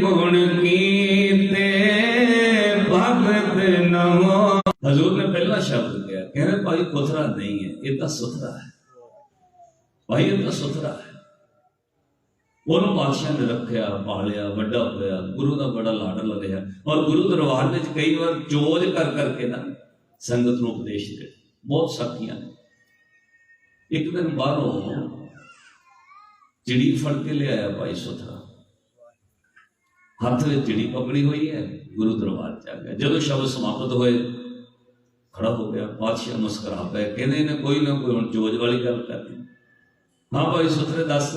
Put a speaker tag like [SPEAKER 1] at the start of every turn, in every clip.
[SPEAKER 1] ਗੁਣ ਕੀਤੇ ਭਗਤ ਨਮੋ ਹਜ਼ੂਰ ਨੇ ਪਹਿਲਾ ਸ਼ਬਦ ਕਿਹਾ ਕਹਿੰਦੇ ਭਾਈ ਪੁੱਤਰਾ ਨਹੀਂ ਹੈ ਇਹ ਤਾਂ ਸੁਥਰਾ ਹੈ ਭਾਈ ਇਹ ਤਾਂ ਸੁਥਰਾ ਹੈ ਉਹਨੂੰ ਬਾਦਸ਼ਾਹ ਨੇ ਰੱਖਿਆ ਪਾਲਿਆ ਵੱਡਾ ਹੋਇਆ ਗੁਰੂ ਦਾ ਬੜਾ ਲਾਡਲਾ ਰਿਹਾ ਔਰ ਗੁਰੂ ਦਰਬਾਰ ਵਿੱਚ ਕਈ ਵਾਰ ਚੋਜ ਕਰ ਕਰਕੇ ਨਾ ਸੰਗਤ ਨੂੰ ਉਪਦੇਸ਼ ਦੇ ਬਹੁਤ ਸਾਖੀਆਂ ਨੇ ਇੱਕ ਦਿਨ ਬਾਹਰੋਂ ਚਿੜੀ ਫੜ ਕੇ ਲਿਆਇਆ ਭਾਈ ਸੁਥਰਾ ਹੱਥ ਵਿੱਚ ਚਿੜੀ ਪਕੜੀ ਹੋਈ ਹੈ, ਗੁਰੂ ਦਰਬਾਰ ਚ ਆ ਗਿਆ। ਜਦੋਂ ਸ਼ਬਦ ਸਮਾਪਤ ਹੋਏ, ਖੜਾ ਹੋ ਗਿਆ, ਪਾਤਸ਼ਾਹ ਮੁਸਕਰਾ ਪਏ, ਕਹਿੰਦੇ ਨੇ ਕੋਈ ਨਾ ਕੋਈ ਹੁਣ ਜੋਜ ਵਾਲੀ ਗੱਲ ਕਰਦੀ ਹਾਂ ਭਾਈ ਸੁਥਰੇ ਦੱਸ,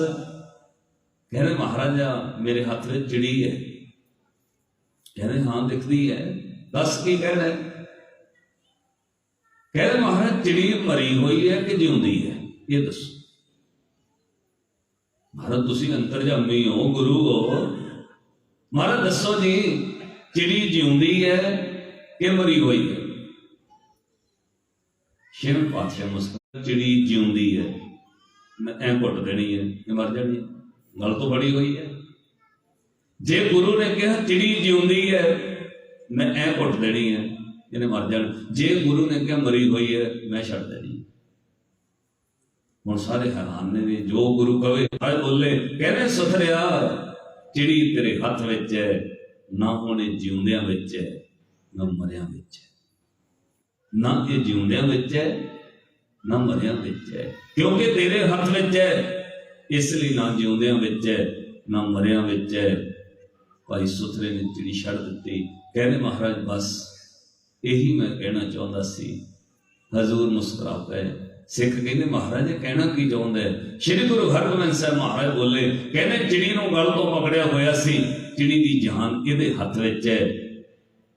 [SPEAKER 1] ਕਹਿੰਦੇ ਮਹਾਰਾਜਾ, ਮੇਰੇ ਹੱਥ ਵਿੱਚ ਚਿੜੀ ਹੈ। ਕਹਿੰਦੇ ਹਾਂ, ਦਿਖਦੀ ਹੈ। ਦੱਸ ਕੀ ਕਹਿਣਾ ਹੈ? ਕਹਿੰਦੇ ਮਹਾਰਾਜ, ਚਿੜੀ ਮਰੀ ਹੋਈ ਹੈ ਕਿ ਜਿਉਂਦੀ ਹੈ? ਇਹ ਦੱਸੋ। ਮਹਾਰਾਜ, ਤੁਸੀਂ ਅੰਤਰਜਾਮੀ ਹੋ, ਗੁਰੂ ਹੋ। ਮਹਾਰਾਜ ਦੱਸੋ ਜੀ ਚਿੜੀ ਜਿਉਂਦੀ ਹੈ ਕਿ ਮਰੀ ਹੋਈ ਹੈ। ਸ਼ਿਵ ਪਾਤਸ਼ਾਹ ਮੁਸਕਰਾ ਚਿੜੀ ਜਿਉਂਦੀ ਹੈ, ਮੈਂ ਐਂ ਘੁੱਟ ਦੇਣੀ ਹੈ, ਇਹ ਮਰ ਜਾਣੀ ਹੈ। ਤੋਂ ਬੜੀ ਹੋਈ ਹੈ। ਜੇ ਗੁਰੂ ਨੇ ਕਿਹਾ ਚਿੜੀ ਜਿਉਂਦੀ ਹੈ, ਮੈਂ ਐ ਘੁੱਟ ਦੇਣੀ ਹੈ, ਇਹਨੇ ਮਰ ਜਾਣ। ਜੇ ਗੁਰੂ ਨੇ ਕਿਹਾ, ਮਰੀ ਹੋਈ ਹੈ, ਮੈਂ ਛੱਡ ਦੇਣੀ ਹੁਣ ਸਾਰੇ ਹੈਰਾਨ ਨੇ ਵੀ ਜੋ ਗੁਰੂ ਕਵੇ ਆਏ ਬੋਲੇ, ਕਹਿੰਦੇ, ਸੁਥਰਿਆ। ਚਿੜੀ ਤੇਰੇ ਹੱਥ ਵਿੱਚ ਹੈ, ਨਾ ਉਹਨੇ ਜਿਉਂਦਿਆਂ ਵਿੱਚ ਹੈ, ਨਾ ਮਰਿਆਂ ਵਿੱਚ ਹੈ। ਨਾ ਇਹ ਜਿਉਂਦਿਆਂ ਵਿੱਚ ਹੈ, ਨਾ ਮਰਿਆਂ ਵਿੱਚ ਹੈ। ਕਿਉਂਕਿ ਤੇਰੇ ਹੱਥ ਵਿੱਚ ਹੈ, ਇਸ ਲਈ ਨਾ ਜਿਉਂਦਿਆਂ ਵਿੱਚ ਹੈ, ਨਾ ਮਰਿਆਂ ਵਿੱਚ ਹੈ। ਭਾਈ ਸੁਥਰੇ ਨੇ ਚਿੜੀ ਛੱਡ ਦਿੱਤੀ। ਕਹਿੰਦੇ ਮਹਾਰਾਜ, ਬਸ ਇਹੀ ਮੈਂ ਕਹਿਣਾ ਚਾਹੁੰਦਾ ਸੀ। ਹਜ਼ੂਰ ਮੁਸਕਰਾ ਪਏ ਸਿੱਖ ਕਹਿੰਦੇ, ਮਹਾਰਾਜ, ਕਹਿਣਾ ਕੀ ਚਾਹੁੰਦਾ ਹੈ? ਸ੍ਰੀ ਗੁਰੂ ਹਰਗੋਬਿੰਦ ਸਾਹਿਬ ਮਹਾਰਾਜ ਬੋਲੇ, ਕਹਿੰਦੇ ਚਿੜੀ ਨੂੰ ਗਲ ਤੋਂ ਪਕੜਿਆ ਹੋਇਆ ਸੀ ਚਿੜੀ ਦੀ ਜਾਨ ਇਹਦੇ ਹੱਥ ਵਿੱਚ ਹੈ।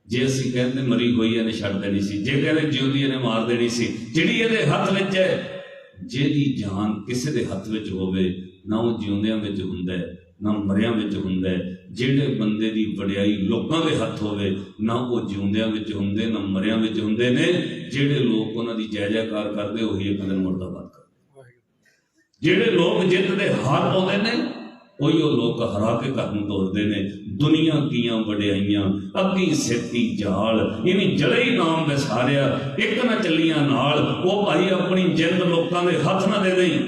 [SPEAKER 1] ਜੇ ਅਸੀਂ ਕਹਿੰਦੇ ਮਰੀ ਹੋਈ ਇਹਨੇ ਛੱਡ ਦੇਣੀ ਸੀ। ਜੇ ਕਹਿੰਦੇ ਜਿਉਂਦੀ ਇਹਨੇ ਮਾਰ ਦੇਣੀ ਸੀ। ਚਿੜੀ ਇਹਦੇ ਹੱਥ ਵਿੱਚ ਹੈ ਜਿਹਦੀ ਜਾਨ ਕਿਸੇ ਦੇ ਹੱਥ ਵਿੱਚ ਹੋਵੇ, ਨਾ ਉਹ ਜਿਉਂਦਿਆਂ ਵਿੱਚ ਹੁੰਦਾ ਹੈ, ਨਾ ਮਰਿਆਂ ਵਿੱਚ ਹੁੰਦਾ ਹੈ ਜਿਹੜੇ ਬੰਦੇ ਦੀ ਵਡਿਆਈ ਲੋਕਾਂ ਦੇ ਹੱਥ ਹੋਵੇ ਨਾ ਉਹ ਜਿਉਂਦਿਆਂ ਵਿੱਚ ਹੁੰਦੇ ਨਾ ਮਰਿਆਂ ਵਿੱਚ ਹੁੰਦੇ ਨੇ ਜਿਹੜੇ ਲੋਕ ਉਹਨਾਂ ਦੀ ਜੈ ਜੈਕਾਰ ਕਰਦੇ ਉਹੀ ਇੱਕ ਦਿਨ ਮੁਰਦਾਬਾਦ ਕਰਦੇ ਜਿਹੜੇ ਲੋਕ ਜਿੱਤ ਦੇ ਹਾਰ ਪਾਉਂਦੇ ਨੇ ਉਹੀ ਉਹ ਲੋਕ ਹਰਾ ਕੇ ਘਰ ਨੂੰ ਤੋਰਦੇ ਨੇ। ਦੁਨੀਆ ਕੀਆਂ ਵਡਿਆਈਆਂ ਅੱਗੀ ਸੇਤੀ ਜਾਲ ਇਵੇਂ ਜਲੇ ਹੀ ਨਾਮ ਵਿਸਾਰਿਆ ਇੱਕ ਨਾ ਚੱਲੀਆਂ ਨਾਲ ਉਹ ਭਾਈ ਆਪਣੀ ਜਿੰਦ ਲੋਕਾਂ ਦੇ ਹੱਥ ਨਾ ਦੇ ਦੇਈ।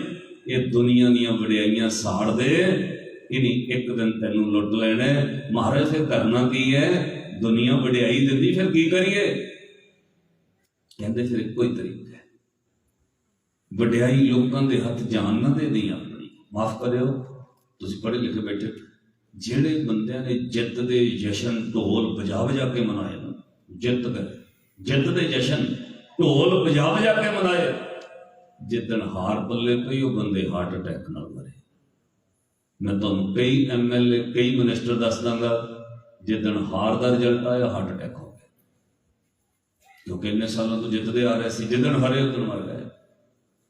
[SPEAKER 1] ਇਹ ਦੁਨੀਆ ਦੀਆਂ ਵਡਿਆਈਆਂ ਸਾੜ ਦੇ ਇਨੀ ਇੱਕ ਦਿਨ ਤੈਨੂੰ ਲੁੱਟ ਲੈਣਾ ਮਹਾਰਾਜ ਫਿਰ ਕਰਨਾ ਕੀ ਹੈ? ਦੁਨੀਆ ਵਡਿਆਈ ਦਿੰਦੀ, ਫਿਰ ਕੀ ਕਰੀਏ? ਕਹਿੰਦੇ ਫਿਰ ਇੱਕੋ ਹੀ ਤਰੀਕਾ ਹੈ। ਵਡਿਆਈ ਲੋਕਾਂ ਦੇ ਹੱਥ ਜਾਨ ਨਾ ਦੇ ਦੇਈ ਆਪਣੀ। ਮਾਫ ਕਰਿਓ, ਤੁਸੀਂ ਪੜ੍ਹੇ ਲਿਖੇ ਬੈਠੇ ਜਿਹੜੇ ਬੰਦਿਆਂ ਨੇ ਜਿੱਤ ਦੇ ਜਸ਼ਨ ਢੋਲ ਵਜਾ ਵਜਾ ਕੇ ਮਨਾਏ ਜਿੱਤ ਗਏ ਜਿੱਤ ਦੇ ਜਸ਼ਨ ਢੋਲ ਵਜਾ ਵਜਾ ਕੇ ਮਨਾਏ। ਜਿੱਦਣ ਹਾਰ ਪੱਲੇ ਪਈ, ਉਹ ਬੰਦੇ ਹਾਰਟ ਅਟੈਕ ਨਾਲ ਮਰੇ। ਮੈਂ ਤੁਹਾਨੂੰ ਕਈ ਐਮਐਲਏ ਕਈ ਮਿਨਿਸਟਰ ਦੱਸ ਦਾਂਗਾ ਜਿੱਦਣ ਹਾਰ ਦਾ ਰਿਜ਼ਲਟ ਆਇਆ ਹਾਰਟ ਅਟੈਕ ਹੋ ਗਿਆ। ਕਿਉਂਕਿ ਇੰਨੇ ਸਾਲਾਂ ਤੋਂ ਜਿੱਤਦੇ ਆ ਰਹੇ ਸੀ ਜਿੱਦਣ ਹਾਰੇ ਉਦੋਂ ਮਰ ਗਏ।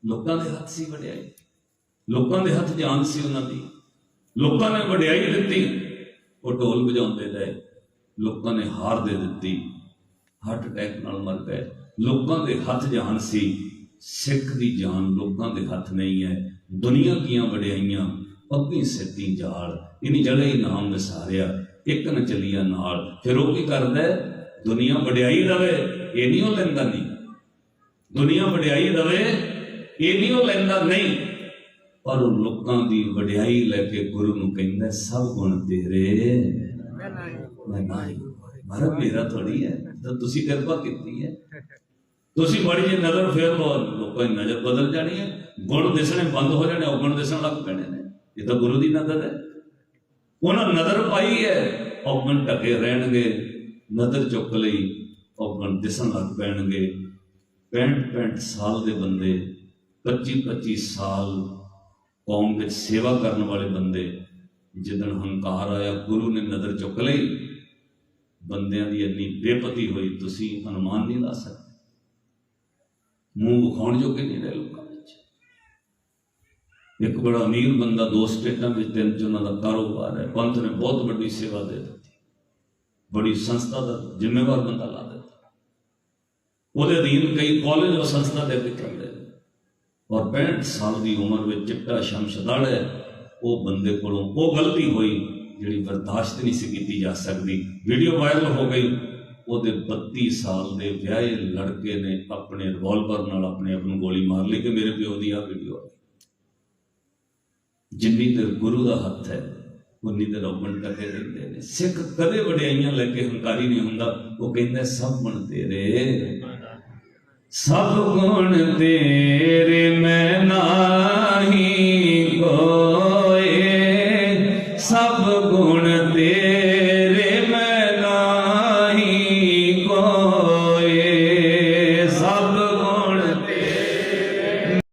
[SPEAKER 1] ਲੋਕਾਂ ਦੇ ਹੱਥ ਸੀ ਵਡਿਆਈ। ਲੋਕਾਂ ਦੇ ਹੱਥ ਜਾਨ ਸੀ ਉਹਨਾਂ ਦੀ। ਲੋਕਾਂ ਨੇ ਵਡਿਆਈ ਦਿੱਤੀ। ਉਹ ਢੋਲ ਵਜਾਉਂਦੇ ਰਹੇ। ਲੋਕਾਂ ਨੇ ਹਾਰ ਦੇ ਦਿੱਤੀ। ਹਾਰਟ ਅਟੈਕ ਨਾਲ ਮਰ ਗਏ। ਲੋਕਾਂ ਦੇ ਹੱਥ ਜਾਨ ਸੀ। ਸਿੱਖ ਦੀ ਜਾਨ ਲੋਕਾਂ ਦੇ ਹੱਥ ਨਹੀਂ ਹੈ। ਦੁਨੀਆ ਦੀਆਂ ਵਡਿਆਈਆਂ ਪੱਗੀ ਸਿੱਧੀ ਜਾਲ ਇਨੀ ਜੜੇ ਹੀ ਨਾਮ ਵਿਸਾਰਿਆ, ਇੱਕ ਨ ਚੱਲੀਆਂ ਨਾਲ। ਫਿਰ ਉਹ ਕੀ ਕਰਦਾ ਹੈ? ਦੁਨੀਆ ਵਡਿਆਈ ਰਵੇ, ਇਹ ਨਹੀਂ ਉਹ ਲੈਂਦਾ ਨਹੀਂ। ਦੁਨੀਆ ਵਡਿਆਈ ਰਵੇ, ਇਹ ਨਹੀਂ ਉਹ ਲੈਂਦਾ ਨਹੀਂ। ਪਰ ਉਹ ਲੋਕਾਂ ਦੀ ਵਡਿਆਈ ਲੈ ਕੇ ਗੁਰੂ ਨੂੰ ਕਹਿੰਦਾ ਸਭ ਗੁਣ ਤੇਰੇ ਮੈਂ ਨਹੀਂ ਮਹਾਰਾਜ, ਮੇਰਾ ਥੋੜੀ ਹੈ, ਤਾਂ ਤੁਸੀਂ ਕਿਰਪਾ ਕੀਤੀ ਹੈ। ਤੁਸੀਂ ਬੜੀ ਜੀ ਨਜ਼ਰ ਫੇਰ ਲਓ, ਲੋਕਾਂ ਦੀ ਨਜ਼ਰ ਬਦਲ ਜਾਣੀ ਹੈ। ਗੁਣ ਦਿਸਣੇ ਬੰਦ ਹੋ ਜਾਣੇ ਔਗਣ ਦਿਸਣ ਲੱਗ ਪੈਣੇ ਨੇ। ਇਹ ਤਾਂ ਗੁਰੂ ਦੀ ਨਜ਼ਰ ਹੈ। ਉਹਨਾਂ ਨਜ਼ਰ ਪਾਈ ਹੈ ਔਗਣ ਢਕੇ ਰਹਿਣਗੇ ਨਜ਼ਰ ਚੁੱਕ ਲਈ ਔਗਣ ਦਿਸਣ ਲੱਗ ਪੈਣਗੇ। 65 65 ਸਾਲ ਦੇ ਬੰਦੇ 25 25 ਸਾਲ ਕੌਮ ਵਿੱਚ ਸੇਵਾ ਕਰਨ ਵਾਲੇ ਬੰਦੇ, ਜਿੱਦਣ ਹੰਕਾਰ ਆਇਆ, ਗੁਰੂ ਨੇ ਨਜ਼ਰ ਚੁੱਕ ਲਈ, ਬੰਦਿਆਂ ਦੀ ਇੰਨੀ ਬੇਪਤੀ ਹੋਈ, ਤੁਸੀਂ ਅਨੁਮਾਨ ਨਹੀਂ ਲਾ ਸਕਦੇ। ਮੂੰਹ ਵਿਖਾਉਣ ਜੋਗੇ ਨਹੀਂ ਰਹੇ ਲੋਕਾਂ ਇੱਕ ਬੜਾ ਅਮੀਰ ਬੰਦਾ, ਦੋ ਸਟੇਟਾਂ ਵਿੱਚ ਤਿੰਨ ਚ ਉਹਨਾਂ ਦਾ ਕਾਰੋਬਾਰ ਹੈ। ਪੰਥ ਨੇ ਬਹੁਤ ਵੱਡੀ ਸੇਵਾ ਦੇ ਦਿੱਤੀ। ਬੜੀ ਸੰਸਥਾ ਦਾ ਜ਼ਿੰਮੇਵਾਰ ਬੰਦਾ ਲਾ ਦਿੱਤਾ। ਉਹਦੇ ਅਧੀਨ ਕਈ ਕਾਲਜ ਔਰ ਸੰਸਥਾ ਦੇ ਵਿੱਚ ਚੱਲਦੇ ਔਰ 65 ਸਾਲ ਦੀ ਉਮਰ ਵਿੱਚ ਚਿੱਟਾ ਸ਼ਮਸ਼ਦਾੜ ਹੈ ਉਹ ਬੰਦੇ ਕੋਲੋਂ ਉਹ ਗਲਤੀ ਹੋਈ ਜਿਹੜੀ ਬਰਦਾਸ਼ਤ ਨਹੀਂ ਸੀ ਕੀਤੀ ਜਾ ਸਕਦੀ। ਵੀਡੀਓ ਵਾਇਰਲ ਹੋ ਗਈ। ਉਹਦੇ 32 ਸਾਲ ਦੇ ਵਿਆਹੇ ਲੜਕੇ ਨੇ ਆਪਣੇ ਰਿਵਾਲਵਰ ਨਾਲ ਆਪਣੇ ਆਪ ਨੂੰ ਗੋਲੀ ਮਾਰ ਲਈ ਕਿ ਮੇਰੇ ਪਿਓ ਦੀ ਆ ਵੀਡੀਓ ਹੈ ਜਿੰਨੀ ਦੇਰ ਗੁਰੂ ਦਾ ਹੱਥ ਹੈ, ਉਨੀ ਦੇਰ ਔਗਣ ਟਕੇ ਰਹਿੰਦੇ ਨੇ। ਸਿੱਖ ਕਦੇ ਵਡਿਆਈਆਂ ਲੈ ਕੇ ਹੰਕਾਰੀ ਨਹੀਂ ਹੁੰਦਾ। ਉਹ ਕਹਿੰਦਾ, ਸਭ ਗੁਣ ਤੇਰੇ ਸਭ ਗੁਣ ਤੇਰੇ ਮੈਂ ਨਾਹੀ ਕੋਏ ਸਭ